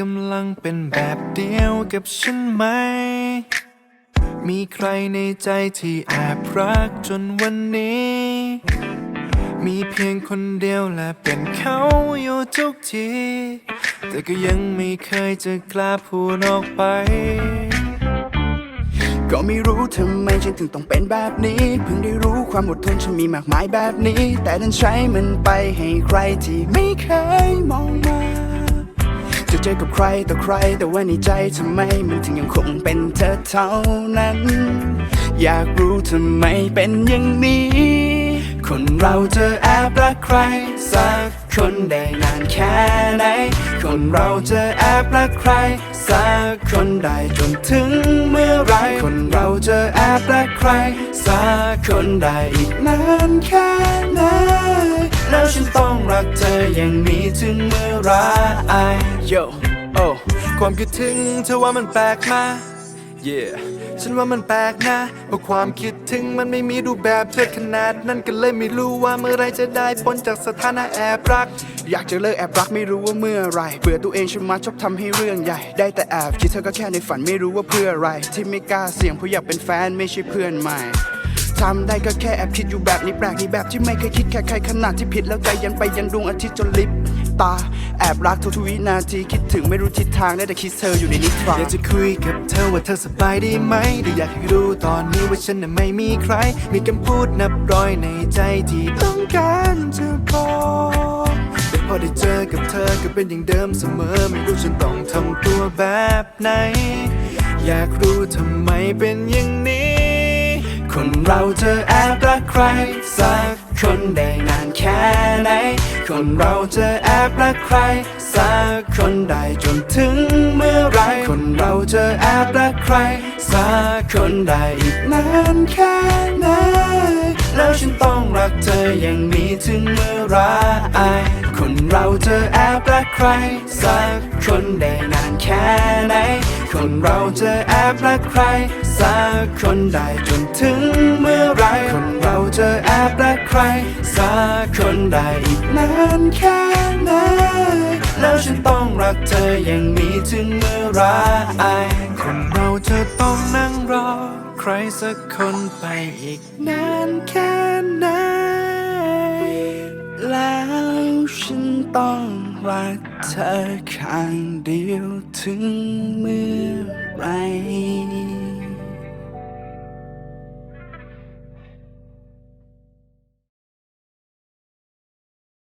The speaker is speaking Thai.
กำลังเป็นแบบเดียวกับฉันไหม มีใครในใจที่แอบรักจนวันนี้ มีเพียงคนเดียวและเป็นเขาอยู่ทุกที แต่ก็ยังไม่เคยจะกล้าพูดออกไปก็ไม่รู้ทำไมฉันถึงต้องเป็นแบบนี้ เพิ่งได้รู้ความอดทนฉันมีมากมายแบบนี้ แต่ดันใช้มันไปให้ใครที่ไม่เคยมองมา จะเจอกับใครต่อใคร แต่ว่าในใจทำไมมันถึงยังคงเป็นเธอเท่านั้น อยากรู้ทำไมเป็นอย่างนี้ คนเราจะแอบรักใคร สักคนได้นานแค่ไหน คนเราจะแอบรักใคร สักคนได้จนถึงเมื่อไร คนเราจะแอบรักใคร สักคนได้อีกนานแค่ไหน แล้วฉันต้องรักเธออย่างนี้ถึงเมื่อไร Yo oh ความคิดถึงเธอว่ามันแปลกมา Yeah ฉันว่ามันแปลกนะเพราะความคิดถึงมันไม่มีรูปแบบเธอขนาด นั้นก็เลยไม่รู้ว่าเมื่อไรจะได้พ้นจากสถานะแอบรัก อยากจะเลิกแอบรักไม่รู้ว่าเมื่อไรเบื่อตัวเองฉันมาชอบทำให้เรื่องใหญ่ ได้แต่แอบคิดเธอก็แค่ในฝันไม่รู้ว่าเพื่ออะไร ที่ไม่กล้าเสี่ยงเพราะอยากเป็นแฟนไม่ใช่เพื่อนใหม่ทำได้ก็แค่แอบคิดอยู่แบบนี้แปลกดีแบบที่ไม่เคยคิดแค่ใครขนาดที่ผิดแล้วใจยันไปยันดวงอาทิตย์จนลิบ ตา แอบรักทุกวินาที คิดถึงไม่รู้ทิศทางได้แต่คิดเธออยู่ในนิทราอยากจะคุยกับเธอว่าเธอสบายดีไหมแต่อยากให้รู้ตอนนี้ว่าฉันน่ะไม่มีใคร มีคำพูดนับร้อยในใจที่ต้องการจะบอกแต่พอได้เจอกับเธอก็เป็นอย่างเดิมเสมอ ไม่รู้ฉันต้องทำตัวแบบไหน อยากรู้ทำไมเป็นอย่างนี้ คนเราจะแอบรักใครสัก คนได้นานแค่ไหน คนเราจะแอบรักใคร สักคนได้จนถึงเมื่อไร คนเราจะแอบรักใคร สักคนได้อีกนานแค่ไหน แล้วฉันต้องรักเธออย่างนี้ถึงเมื่อไร คนเราจะแอบรักใคร สักคนได้นานแค่ไหน คนเราจะแอบรักใคร สักคนได้จนถึงเมื่อไร คนเราจะแอบรักใคร สักคนได้อีกนานแค่ไหนแล้วฉันต้องรักเธออย่างนี้ถึงเมื่อไรคนเราจะต้องนั่งรอ ใครสักคนไปอีกนานแค่ไหนแล้วฉันต้อง รักเธอข้างเดียวถึงเมื่อไร